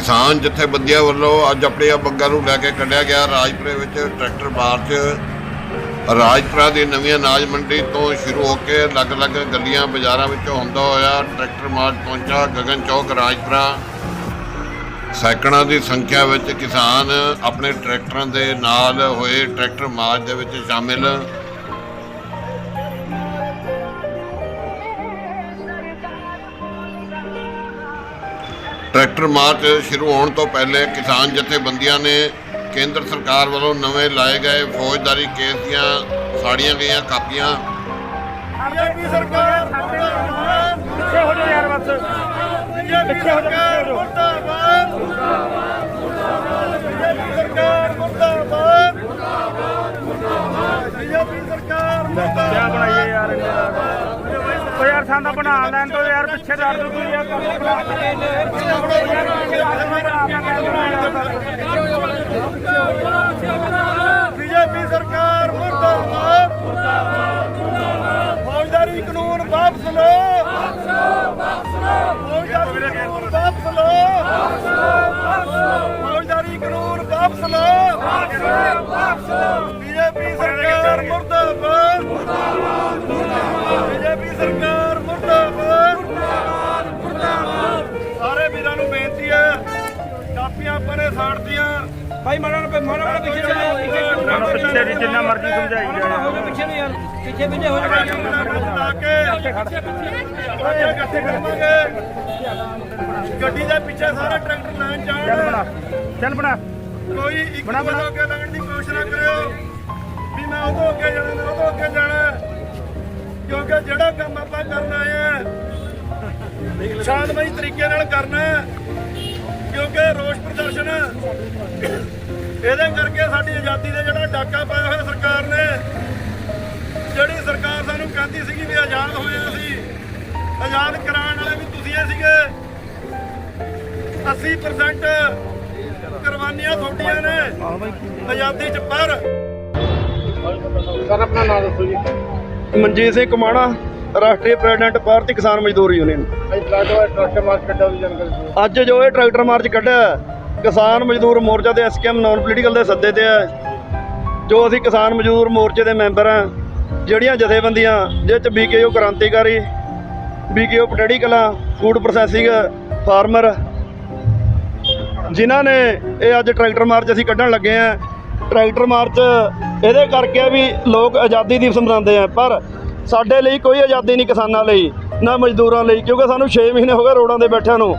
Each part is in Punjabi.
ਕਿਸਾਨ ਜਥੇਬੰਦੀਆਂ ਵੱਲੋਂ ਅੱਜ ਆਪਣੀਆਂ ਮੰਗਾਂ ਨੂੰ ਲੈ ਕੇ ਕੱਢਿਆ ਗਿਆ ਰਾਜਪੁਰੇ ਵਿੱਚ ਟਰੈਕਟਰ ਮਾਰਚ। ਰਾਜਪੁਰਾ ਦੀ ਨਵੀਂ ਅਨਾਜ ਮੰਡੀ ਤੋਂ ਸ਼ੁਰੂ ਹੋ ਕੇ ਅਲੱਗ-ਅਲੱਗ ਗਲੀਆਂ ਬਾਜ਼ਾਰਾਂ ਵਿੱਚੋਂ ਹੁੰਦਾ ਹੋਇਆ ਟਰੈਕਟਰ ਮਾਰਚ ਪਹੁੰਚਾ ਗਗਨ ਚੌਕ, ਰਾਜਪੁਰਾ। ਸੈਂਕੜਾਂ ਦੀ ਸੰਖਿਆ ਵਿੱਚ ਕਿਸਾਨ ਆਪਣੇ ਟਰੈਕਟਰਾਂ ਦੇ ਨਾਲ ਹੋਏ ਟਰੈਕਟਰ ਮਾਰਚ ਦੇ ਵਿੱਚ ਸ਼ਾਮਿਲ। ਟਰੈਕਟਰ ਮਾਰਚ ਸ਼ੁਰੂ ਹੋਣ ਤੋਂ ਪਹਿਲੇ ਕਿਸਾਨ ਜਥੇਬੰਦੀਆਂ ਨੇ ਕੇਂਦਰ ਸਰਕਾਰ ਵੱਲੋਂ ਨਵੇਂ ਲਾਏ ਗਏ ਫੌਜਦਾਰੀ ਕੇਸ ਦੀਆਂ ਸਾੜੀਆਂ ਗਈਆਂ ਕਾਪੀਆਂ ਬੀਜੇਪੀ ਸਰਕਾਰ ਮੁਰਦਾਬਾਦ ਪਿੱਛੇ ਹੋ ਜਾ ਯਾਰ ਬਸ। ਬੀਜੇਪੀ ਸਰਕਾਰ ਮੁਰਦਾਬਾਦ। ਬੀਜੇਪੀ ਸਰਕਾਰ ਮੁਰਦਾਬਾਦ। ਬੀਜੇਪੀ ਸਰਕਾਰ ਕਿਆ ਮੁਰਦਾਬਾਦ ਬਣਾਈਏ ਯਾਰ ਇੰਨੇ ਦਾ ਬਣਾ ਲੈਣ ਤੋਂ ਯਾਰ, ਪਿੱਛੇ ਕਰ ਦੋ ਤੂੰ ਯਾਰ ਬੀਜੇਪੀ ਸਰਕਾਰ ਮੁਰਦਾਬਾਦ। ਫੌਜਦਾਰੀ ਸਾੜਦੀਆਂ ਭਾਈ ਮਾੜਾ ਨਾ ਮਾੜਾ ਮਾੜਾ ਪਿੱਛੇ ਚਲੇ। ਜਾਓ, ਪਿੱਛੇ ਚਲੇ। ਜਾਓ। ਹੁਣ ਪਿੱਛੇ ਦੀ ਜਿੰਨਾ ਮਰਜ਼ੀ ਸਮਝਾਈ ਮਾੜਾ ਮਾੜਾ ਹੋ ਜਾਣਾ ਗਿਆ ਪਿੱਛੇ ਨੂੰ ਯਾਰ ਪਿੱਛੇ ਪਿੱਛੇ ਹੋ ਜਾ ਕਰਾਂਗੇ ਗੱਡੀ ਦੇ ਪਿੱਛੇ ਸਾਰੇ ਟਰੈਕਟਰ ਲੈਣ ਚੱਲ ਬਣਾ। ਜਾਣ ਚੱਲ ਬਣਾ। ਕੋਈ ਇੱਕ ਬਣਾ, ਬਣਾ। ਅੱਗੇ ਲੱਗਣ ਦੀ ਕੋਸ਼ਿਸ਼ ਨਾ ਕਰਿਓ। ਵੀ ਮੈਂ ਉਦੋਂ ਅੱਗੇ ਜਾਣਾ ਮੈਂ ਉਦੋਂ ਅੱਗੇ ਜਾਣਾ। ਕਿਉਂਕਿ ਜਿਹੜਾ ਕੰਮ ਆਪਾਂ ਕਰਨ ਆਏ ਆ ਸ਼ਾਂਤਮਈ ਤਰੀਕੇ ਨਾਲ ਕਰਨਾ। ਹੈ। ਕਿਉਂਕਿ ਰੋਸ ਪ੍ਰਦਰਸ਼ਨ ਇਹਦੇ ਕਰਕੇ ਸਾਡੀ ਆਜ਼ਾਦੀ ਦੇ ਜਿਹੜਾ ਡਾਕਾ ਪਾਇਆ ਹੋਇਆ ਸਰਕਾਰ ਨੇ ਜਿਹੜੀ ਸਰਕਾਰ ਸਾਨੂੰ ਕਹਿੰਦੀ ਸੀਗੀ ਵੀ ਆਜ਼ਾਦ ਹੋਏ ਅਸੀਂ ਆਜ਼ਾਦ ਕਰਾਉਣ ਵਾਲੇ ਵੀ ਤੁਸੀਂ ਇਹ ਸੀਗੇ। 80% ਕੁਰਬਾਨੀਆਂ ਤੁਹਾਡੀਆਂ ਨੇ ਆਜ਼ਾਦੀ ਚ ਪਰ ਮਨਜੀਤ ਸਿੰਘ ਕੁਮਾਣਾ। ਰਾਸ਼ਟਰੀ ਪ੍ਰੈਜ਼ੀਡੈਂਟ ਭਾਰਤੀ ਕਿਸਾਨ ਮਜ਼ਦੂਰ ਯੂਨੀਅਨ। ਅੱਜ ਜੋ ਇਹ ਟਰੈਕਟਰ ਮਾਰਚ ਕੱਢਿਆ ਕਿਸਾਨ ਮਜ਼ਦੂਰ ਮੋਰਚਾ ਦੇ ਐਸਕੇਐਮ ਨਾਨ ਪੋਲੀਟੀਕਲ ਦੇ ਸੱਦੇ ਤੇ ਹੈ ਜੋ ਅਸੀਂ ਕਿਸਾਨ ਮਜ਼ਦੂਰ ਮੋਰਚੇ ਦੇ ਮੈਂਬਰ ਹਾਂ ਜਿਹੜੀਆਂ ਜਥੇਬੰਦੀਆਂ ਜਿਹ ਚ ਬੀਕੇਯੂ ਕ੍ਰਾਂਤੀਕਾਰੀ ਬੀਕੇਯੂ ਪਟੜੀ ਕਲਾ ਫੂਡ ਪ੍ਰੋਸੈਸਿੰਗ ਫਾਰਮਰ ਜਿਨ੍ਹਾਂ ਨੇ ਇਹ ਅੱਜ ਟਰੈਕਟਰ ਮਾਰਚ ਅਸੀਂ ਕੱਢਣ ਲੱਗੇ ਆ। ਟਰੈਕਟਰ ਮਾਰਚ ਇਹਦੇ ਕਰਕੇ ਵੀ ਲੋਕ ਆਜ਼ਾਦੀ ਦਿਵਸ ਮਨਾਉਂਦੇ ਆ ਪਰ ਸਾਡੇ ਲਈ ਕੋਈ ਆਜ਼ਾਦੀ ਨਹੀਂ ਕਿਸਾਨਾਂ ਲਈ ਨਾ ਮਜ਼ਦੂਰਾਂ ਲਈ ਕਿਉਂਕਿ ਸਾਨੂੰ 6 ਮਹੀਨੇ ਹੋ ਗਏ ਰੋਡਾਂ ਦੇ ਬੈਠਿਆਂ ਨੂੰ।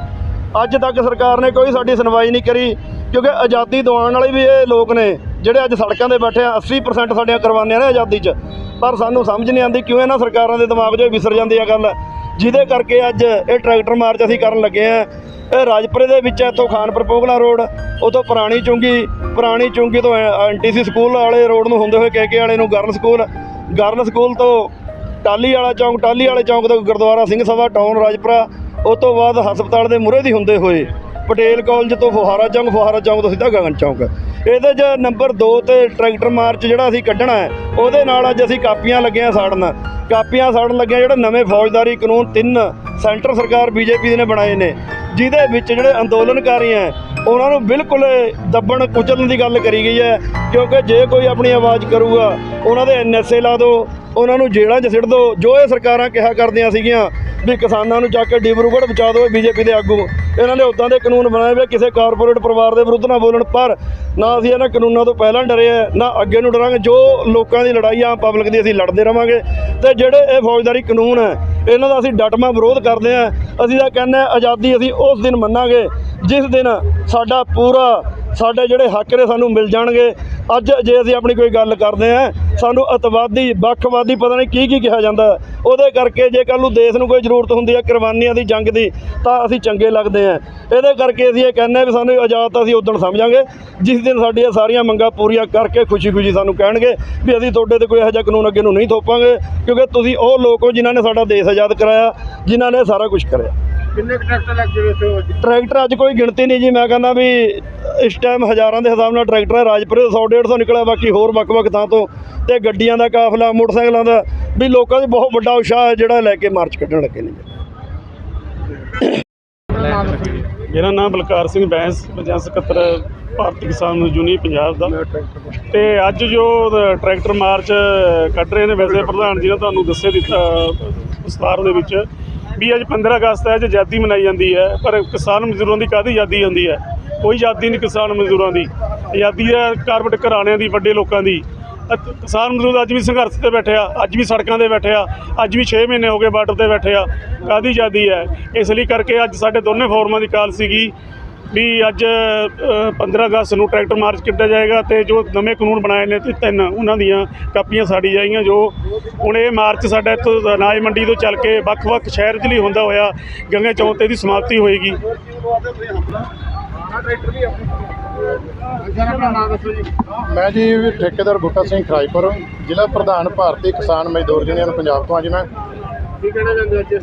ਅੱਜ ਤੱਕ ਸਰਕਾਰ ਨੇ ਕੋਈ ਸਾਡੀ ਸੁਣਵਾਈ ਨਹੀਂ ਕਰੀ ਕਿਉਂਕਿ ਆਜ਼ਾਦੀ ਦਿਵਾਉਣ ਵਾਲੇ ਵੀ ਇਹ ਲੋਕ ਨੇ ਜਿਹੜੇ ਅੱਜ ਸੜਕਾਂ ਤੇ ਬੈਠੇ ਆ 80% ਸਾਡੀਆਂ ਕੁਰਬਾਨੀਆਂ ਨੇ ਆਜ਼ਾਦੀ 'ਚ। ਪਰ ਸਾਨੂੰ ਸਮਝ ਨਹੀਂ ਆਉਂਦੀ ਕਿਉਂ ਇਹਨਾਂ ਸਰਕਾਰਾਂ ਦੇ ਦਿਮਾਗ 'ਚੋਂ ਵਿਸਰ ਜਾਂਦੀ ਆ ਗੱਲ। ਜਿਹਦੇ ਕਰਕੇ ਅੱਜ ਇਹ ਟਰੈਕਟਰ ਮਾਰਚ ਅਸੀਂ ਕਰਨ ਲੱਗੇ ਆ। ਇਹ ਰਾਜਪੁਰੇ ਦੇ ਵਿੱਚ ਹੈ, ਇੱਥੋਂ ਖਾਨਪੁਰ ਪੋਗਲਾ ਰੋਡ ਉਥੋਂ ਪੁਰਾਣੀ ਚੁੰਗੀ ਪੁਰਾਣੀ ਚੁੰਗੀ ਤੋਂ ਐਨਟੀਸੀ ਸਕੂਲ ਵਾਲੇ ਰੋਡ ਨੂੰ ਹੁੰਦੇ ਹੋਏ ਕੇਕੇ ਵਾਲੇ ਨੂੰ ਗਰਲ ਸਕੂਲ। ਗਰਲ ਸਕੂਲ ਤੋਂ ਟਾਲੀ ਵਾਲਾ ਚੌਂਕ ਟਾਲੀ ਵਾਲੇ ਚੌਂਕ ਤੋਂ ਗੁਰਦੁਆਰਾ ਸਿੰਘ ਸਭਾ, ਟਾਊਨ ਰਾਜਪੁਰਾ। ਉਸ ਤੋਂ ਬਾਅਦ ਹਸਪਤਾਲ ਦੇ ਮੂਹਰੇ ਦੀ ਹੁੰਦੇ ਹੋਏ ਪਟੇਲ ਕਾਲਜ ਤੋਂ ਫੁਹਾਰਾ ਚੌਂਕ ਫੁਹਾਰਾ ਚੌਂਕ ਤੋਂ ਸਿੱਧਾ ਗਗਨ ਚੌਂਕ। ਇਹਦੇ 'ਚ ਨੰਬਰ 2 ਤੇ ਟਰੈਕਟਰ ਮਾਰਚ ਜਿਹੜਾ ਅਸੀਂ ਕੱਢਣਾ ਹੈ, ਉਹਦੇ ਨਾਲ ਅੱਜ ਅਸੀਂ ਕਾਪੀਆਂ ਲੱਗੀਆਂ ਸਾੜਨ। ਕਾਪੀਆਂ ਸਾੜਨ ਲੱਗਿਆ ਜਿਹੜੇ ਨਵੇਂ ਫੌਜਦਾਰੀ ਕਾਨੂੰਨ ਤਿੰਨ ਸੈਂਟਰ ਸਰਕਾਰ, ਬੀਜੇਪੀ ਨੇ ਬਣਾਏ ਨੇ, ਜਿਹਦੇ ਵਿੱਚ ਜਿਹੜੇ ਅੰਦੋਲਨਕਾਰੀ ਹੈ, ਉਹਨਾਂ ਨੂੰ ਬਿਲਕੁਲ ਦੱਬਣ, ਕੁਚਲਣ ਦੀ ਗੱਲ ਕਰੀ ਗਈ ਹੈ, ਕਿਉਂਕਿ ਜੇ ਕੋਈ ਆਪਣੀ ਆਵਾਜ਼ ਕਰੂਗਾ, ਉਹਨਾਂ ਦੇ ਐਨਐਸਏ ਲਾ ਦਿਓ ਉਹਨਾਂ ਨੂੰ ਜੇਲ੍ਹਾਂ 'ਚ ਸਿੱਟ ਦਿਓ। ਜੋ ਇਹ ਸਰਕਾਰਾਂ ਕਿਹਾ ਕਰਦੀਆਂ ਸੀਗੀਆਂ ਵੀ ਕਿਸਾਨਾਂ ਨੂੰ ਚੱਕ ਕੇ ਡਿਬਰੂਗੜ੍ਹ ਪਹੁੰਚਾ ਦਿਓ ਬੀਜੇਪੀ ਦੇ ਆਗੂ। ਇਹਨਾਂ ਨੇ ਉਦਾਂ ਦੇ ਕਾਨੂੰਨ ਬਣਾਏ ਵੇ ਕਿਸੇ ਕਾਰਪੋਰੇਟ ਪਰਿਵਾਰ ਦੇ ਵਿਰੁੱਧ ਨਾ ਬੋਲਣ, ਪਰ ਨਾ ਅਸੀਂ ਇਹਨਾਂ ਕਾਨੂੰਨਾਂ ਤੋਂ ਪਹਿਲਾਂ ਡਰੇ ਆ, ਨਾ ਅੱਗੇ ਨੂੰ ਡਰਾਂਗੇ। ਜੋ ਲੋਕਾਂ ਦੀ ਲੜਾਈ ਆ ਪਬਲਿਕ ਦੀ ਅਸੀਂ ਲੜਦੇ ਰਵਾਂਗੇ। ਤੇ ਜਿਹੜੇ ਇਹ ਫੌਜਦਾਰੀ ਕਾਨੂੰਨ ਹੈ ਇਹਨਾਂ ਦਾ ਅਸੀਂ ਡਟਮਾ ਵਿਰੋਧ ਕਰਦੇ ਆ। ਅਸੀਂ ਤਾਂ ਕਹਿੰਦੇ ਹਾਂ ਆਜ਼ਾਦੀ ਅਸੀਂ ਉਸ ਦਿਨ ਮੰਨਾਂਗੇ, ਜਿਸ ਦਿਨ ਸਾਡਾ ਪੂਰਾ, ਸਾਡੇ ਜਿਹੜੇ ਹੱਕ ਨੇ ਸਾਨੂੰ ਮਿਲ ਜਾਣਗੇ। ਅੱਜ ਜੇ ਅਸੀਂ ਆਪਣੀ ਕੋਈ ਗੱਲ ਕਰਦੇ ਆ ਸਾਨੂੰ ਅਤਵਾਦੀ, ਵੱਖਵਾਦੀ ਪਤਾ ਨਹੀਂ ਕੀ ਕੀ ਕਿਹਾ ਜਾਂਦਾ ਉਹਦੇ ਕਰਕੇ ਜੇ ਕੱਲ ਨੂੰ ਦੇਸ਼ ਨੂੰ ਕੋਈ ਜ਼ਰੂਰਤ ਹੁੰਦੀ ਹੈ, ਕੁਰਬਾਨੀਆਂ ਦੀ, ਜੰਗ ਦੀ, ਤਾਂ ਅਸੀਂ ਚੰਗੇ ਲੱਗਦੇ ਆ ਇਹਦੇ ਕਰਕੇ ਅਸੀਂ ਇਹ ਕਹਿੰਦੇ ਹਾਂ ਵੀ ਸਾਨੂੰ ਆਜ਼ਾਦ ਤਾਂ ਅਸੀਂ ਉਦੋਂ ਸਮਝਾਂਗੇ, ਜਿਸ ਦਿਨ ਸਾਡੀਆਂ ਸਾਰੀਆਂ ਮੰਗਾਂ ਪੂਰੀਆਂ ਕਰਕੇ ਖੁਸ਼ੀ-ਖੁਸ਼ੀ ਸਾਨੂੰ ਕਹਿਣਗੇ ਵੀ ਅਸੀਂ ਤੁਹਾਡੇ ਤੇ ਕੋਈ ਇਹੋ ਜਿਹਾ ਕਾਨੂੰਨ ਅੱਗੇ ਨੂੰ ਨਹੀਂ ਥੋਪਾਂਗੇ, ਕਿਉਂਕਿ ਤੁਸੀਂ ਉਹ ਲੋਕ ਹੋ ਜਿਨ੍ਹਾਂ ਨੇ ਸਾਡਾ ਦੇਸ਼ ਆਜ਼ਾਦ ਕਰਾਇਆ, ਜਿਨ੍ਹਾਂ ਨੇ ਸਾਰਾ ਕੁਝ ਕਰਿਆ। ਕਿੰਨੇ ਟਰੈਕਟਰ ਲੱਗ ਜਵੇ ਇੱਥੇ ਟਰੈਕਟਰ ਅੱਜ ਕੋਈ ਗਿਣਤੀ ਨਹੀਂ ਜੀ ਮੈਂ ਕਹਿੰਦਾ ਵੀ ਇਸ ਟਾਈਮ ਹਜ਼ਾਰਾਂ ਦੇ ਹਿਸਾਬ ਨਾਲ ਟਰੈਕਟਰ ਹੈ ਰਾਜਪੁਰੇ ਤੋਂ 100 150 ਨਿਕਲਿਆ ਬਾਕੀ ਹੋਰ ਵੱਖ-ਵੱਖ ਥਾਂ ਤੋਂ ਤੇ ਗੱਡੀਆਂ ਦਾ ਕਾਫਲਾ ਮੋਟਰਸਾਈਕਲਾਂ ਦਾ ਵੀ ਲੋਕਾਂ 'ਚ ਬਹੁਤ ਵੱਡਾ ਉਤਸ਼ਾਹ ਹੈ ਜਿਹੜਾ ਲੈ ਕੇ ਮਾਰਚ ਕੱਢਣ ਲੱਗੇ ਨੇ ਮੇਰਾ ਨਾਮ ਬਲਕਾਰ ਸਿੰਘ ਬੈਂਸ ਪੰਜਾਬ ਸਕੱਤਰ ਭਾਰਤੀ ਕਿਸਾਨ ਯੂਨੀਅਨ ਪੰਜਾਬ ਦਾ। ਤੇ ਅੱਜ ਜੋ ਦ- ਟਰੈਕਟਰ ਮਾਰਚ ਕੱਢ ਰਹੇ ਨੇ ਵੈਸੇ ਪ੍ਰਧਾਨ ਜੀ ਨੇ ਤੁਹਾਨੂੰ ਦੱਸੇ ਦਿੱਤਾ ਵਿਸਤਾਰ ਦੇ ਵਿੱਚ। ਵੀ ਅੱਜ 15 ਅਗਸਤ ਹੈ, ਅੱਜ ਆਜ਼ਾਦੀ ਮਨਾਈ ਜਾਂਦੀ ਹੈ, ਪਰ ਕਿਸਾਨ ਮਜ਼ਦੂਰਾਂ ਦੀ ਕਾਹਦੀ ਆਜ਼ਾਦੀ ਹੁੰਦੀ ਹੈ? ਕੋਈ ਆਜ਼ਾਦੀ ਨਹੀਂ ਕਿਸਾਨ ਮਜ਼ਦੂਰਾਂ ਦੀ। ਆਜ਼ਾਦੀ ਹੈ ਕਾਰਪੋਰੇਟ ਘਰਾਣਿਆਂ ਦੀ, ਵੱਡੇ ਲੋਕਾਂ ਦੀ। ਅਤ- ਕਿਸਾਨ ਮਜ਼ਦੂਰ ਅੱਜ ਵੀ ਸੰਘਰਸ਼ ਤੇ ਬੈਠੇ ਆ, ਅੱਜ ਵੀ ਸੜਕਾਂ ਤੇ ਬੈਠੇ ਆ, ਅੱਜ ਵੀ 6 ਮਹੀਨੇ ਹੋ ਗਏ ਬਾਰਡਰ ਤੇ ਬੈਠੇ ਆ। ਕਾਹਦੀ ਆਜ਼ਾਦੀ ਹੈ? ਇਸ ਲਈ ਕਰਕੇ ਅੱਜ ਸਾਡੇ ਦੋਨੇ ਫੋਰਮਾਂ ਦੀ ਕਾਲ ਸੀਗੀ ਵੀ ਅੱਜ ਅ, 15 ਅਗਸਤ ਨੂੰ ਟਰੈਕਟਰ ਮਾਰਚ ਕੱਢਿਆ ਜਾਏਗਾ ਤੇ ਜੋ ਨਵੇਂ ਕਾਨੂੰਨ ਬਣਾਏ ਨੇ ਤੇ ਤਿੰਨ ਉਹਨਾਂ ਦੀਆਂ ਕਾਪੀਆਂ ਸਾੜੀ ਜਾਈਆਂ ਜੋ ਹੁਣ ਇਹ ਮਾਰਚ ਸਾਡਾ ਇੱਥੋਂ ਅਨਾਜ ਮੰਡੀ ਤੋਂ ਚੱਲ ਕੇ ਵੱਖ-ਵੱਖ ਸ਼ਹਿਰ 'ਚ ਲਈ ਹੁੰਦਾ ਹੋਇਆ ਗੰਗੇ ਚੌਂਕ ਤੇ ਦੀ ਸਮਾਪਤੀ ਹੋਏਗੀ। ਮੈਂ ਜੀ ਠੇਕੇਦਾਰ ਬੂਟਾ ਸਿੰਘ ਖਰਾਈਪੁਰ ਜ਼ਿਲ੍ਹਾ ਪ੍ਰਧਾਨ ਭਾਰਤੀ ਕਿਸਾਨ ਮਜ਼ਦੂਰ ਯੂਨੀਅਨ ਪੰਜਾਬ ਤੋਂ ਅੱਜ ਮੈਂ। ਕੀ ਕਹਿਣਾ ਚਾਹੁੰਦੇ ਅੱਜ?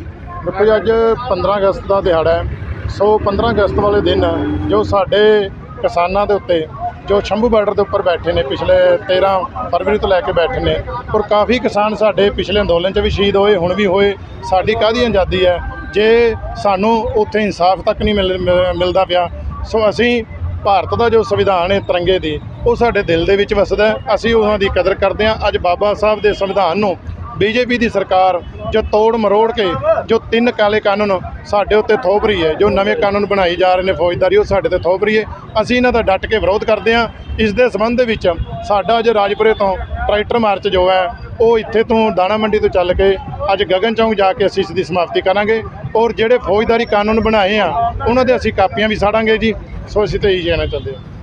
ਦੇਖੋ ਜੀ ਅੱਜ 15 ਅਗਸਤ ਦਾ ਦਿਹਾੜਾ ਹੈ। ਸੋ 15 ਅਗਸਤ ਵਾਲੇ ਦਿਨ ਜੋ ਸਾਡੇ ਕਿਸਾਨਾਂ ਦੇ ਉੱਤੇ, ਜੋ ਸ਼ੰਭੂ ਬਾਰਡਰ ਦੇ ਉੱਪਰ ਬੈਠੇ ਨੇ, ਪਿਛਲੇ 13 ਫਰਵਰੀ ਤੋਂ ਲੈ ਕੇ ਬੈਠੇ ਨੇ, ਔਰ ਕਾਫੀ ਕਿਸਾਨ ਸਾਡੇ ਪਿਛਲੇ ਅੰਦੋਲਨ 'ਚ ਵੀ ਸ਼ਹੀਦ ਹੋਏ, ਹੁਣ ਵੀ ਹੋਏ, ਸਾਡੀ ਕਾਹਦੀ ਆਜ਼ਾਦੀ ਹੈ? ਜੇ ਸਾਨੂੰ ਉੱਥੇ ਇਨਸਾਫ ਤੱਕ ਨਹੀਂ ਮਿਲ, ਮਿਲ- ਮਿਲਦਾ ਪਿਆ, ਸੋ ਅਸੀਂ ਭਾਰਤ ਦਾ ਜੋ ਸੰਵਿਧਾਨ ਹੈ ਤਿਰੰਗੇ ਦੀ, ਉਹ ਸਾਡੇ ਦਿਲ ਦੇ ਵਿੱਚ ਵਸਦਾ ਅਸੀਂ ਉਹਨਾਂ ਦੀ ਕਦਰ ਕਰਦੇ ਹਾਂ। ਅੱਜ ਬਾਬਾ ਸਾਹਿਬ ਦੇ ਸੰਵਿਧਾਨ ਨੂੰ ਬੀਜੇਪੀ ਦੀ ਸਰਕਾਰ ਜੋ ਤੋੜ ਮਰੋੜ ਕੇ ਜੋ ਤਿੰਨ ਕਾਲੇ ਕਾਨੂੰਨ ਸਾਡੇ ਉੱਤੇ ਥੋਪ ਰਹੀ ਹੈ, ਜੋ ਨਵੇਂ ਕਾਨੂੰਨ ਬਣਾਏ ਜਾ ਰਹੇ ਨੇ ਫੌਜਦਾਰੀ, ਉਹ ਸਾਡੇ ਤੇ ਥੋਪ ਰਹੀ ਹੈ। ਅਸੀਂ ਇਹਨਾਂ ਦਾ ਡਟ ਕੇ ਵਿਰੋਧ ਕਰਦੇ ਹਾਂ। ਇਸ ਦੇ ਸੰਬੰਧ ਵਿੱਚ ਸਾਡਾ ਅੱਜ ਰਾਜਪੁਰੇ ਤੋਂ ਟਰੈਕਟਰ ਮਾਰਚ ਜੋ ਹੈ, ਉਹ ਇੱਥੇ ਤੋਂ ਦਾਣਾ ਮੰਡੀ ਤੋਂ ਚੱਲ ਕੇ ਅੱਜ ਗਗਨ ਚੌਂਕ ਜਾ ਕੇ ਅਸੀਂ ਇਸ ਦੀ ਸਮਾਪਤੀ ਕਰਾਂਗੇ। ਔਰ ਜਿਹੜੇ ਫੌਜਦਾਰੀ ਕਾਨੂੰਨ ਬਣਾਏ ਆ, ਉਹਨਾਂ ਦੇ ਅਸੀਂ ਕਾਪੀਆਂ ਵੀ ਸਾੜਾਂਗੇ ਜੀ। ਸੋ ਅਸੀਂ ਤੇ ਇਹੀ ਕਹਿਣਾ ਚਾਹੁੰਦੇ ਹਾਂ।